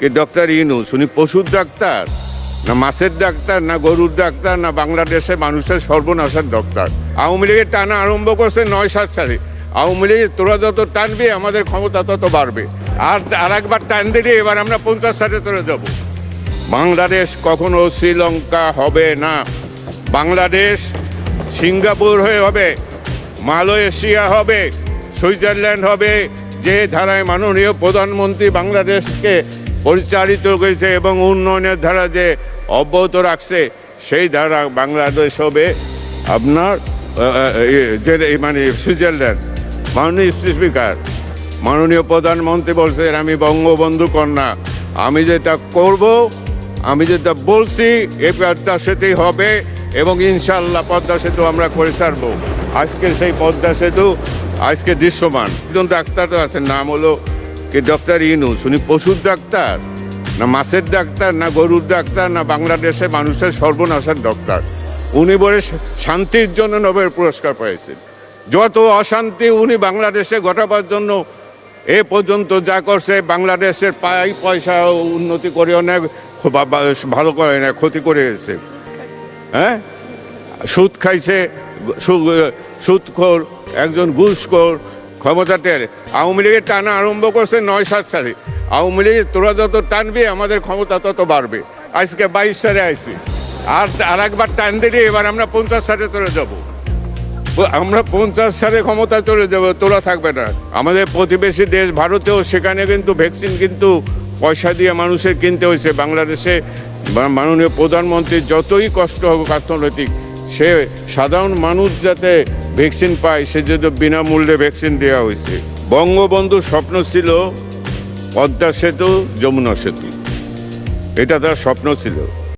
কি ডক্টর ইনুস উনি পশুর ডাক্তার? না মাছের ডাক্তার, না গরুর ডাক্তার, না বাংলাদেশে মানুষের সর্বনাশের ডাক্তার? আওয়ামী লীগের টানা আরম্ভ করছে নয় সাত সালে। আওয়ামী লীগের তোরা যত টানবে, আমাদের ক্ষমতা তত বাড়বে। আর আর একবার টান দিলে এবার আমরা পঞ্চাশ সালে চলে যাব। বাংলাদেশ কখনো শ্রীলঙ্কা হবে না। বাংলাদেশ সিঙ্গাপুর হয়ে হবে, মালয়েশিয়া হবে, সুইজারল্যান্ড হবে। যে ধারায় মাননীয় প্রধানমন্ত্রী বাংলাদেশকে পরিচালিত করেছে এবং উন্নয়নের ধারা যে অব্যাহত রাখছে, সেই ধারা বাংলাদেশ হবে আপনার যে মানে সুইজারল্যান্ড। মাননীয় স্পিকার, মাননীয় প্রধানমন্ত্রী বলছেন, আমি বঙ্গবন্ধু কন্যা, আমি যেটা করব, আমি যেটা বলছি এই পদ্মা সেতুই হবে এবং ইনশাল্লাহ পদ্মা সেতু আমরা করে ছাড়বো। আজকে সেই পদ্মা সেতু আজকে দৃশ্যমান। একজন ডাক্তার আছেন, নাম হলো কি ডক্টর ইনুস উনি পশুর ডাক্তার না মাছের ডাক্তার না গরুর ডাক্তার না বাংলাদেশে মানুষের সর্বনাশের ডাক্তার উনি বলে শান্তির জন্য নোবেল পুরস্কার পেয়েছেন। যত অশান্তি উনি বাংলাদেশে ঘটাবার জন্য এ পর্যন্ত যা করছে, বাংলাদেশের পাই পয়সা উন্নতি করে অনেক ভালো করে না ক্ষতি করে গেছে হ্যাঁ? সুদ খাইছে সু- সুদখোর, একজন ঘুষখোর ক্ষমতাটের আওয়ামী লীগের টানা আরম্ভ করছে নয় সাত সালে। আওয়ামী লীগের তোরা যত টানবে, আমাদের ক্ষমতা তত বাড়বে। আজকে বাইশ সালে আইসি। আর আর একবার টান দিলে এবার আমরা পঞ্চাশ সালে চলে যাব। আমরা পঞ্চাশ সালে ক্ষমতা চলে যাব, তোরা থাকবে না। আমাদের প্রতিবেশী দেশ ভারতেও সেখানে কিন্তু ভ্যাকসিন কিন্তু পয়সা দিয়ে মানুষের কিনতে হয়েছে। বাংলাদেশে মাননীয় প্রধানমন্ত্রীর যতই কষ্ট হোক অর্থনৈতিক সে সাধারণ মানুষ যাতে ভ্যাকসিন পায় সেজন্য বিনামূল্যে ভ্যাকসিন দেওয়া হয়েছে। বঙ্গবন্ধুর স্বপ্ন ছিল পদ্মা সেতু, যমুনা সেতু। এটা তার স্বপ্ন ছিল।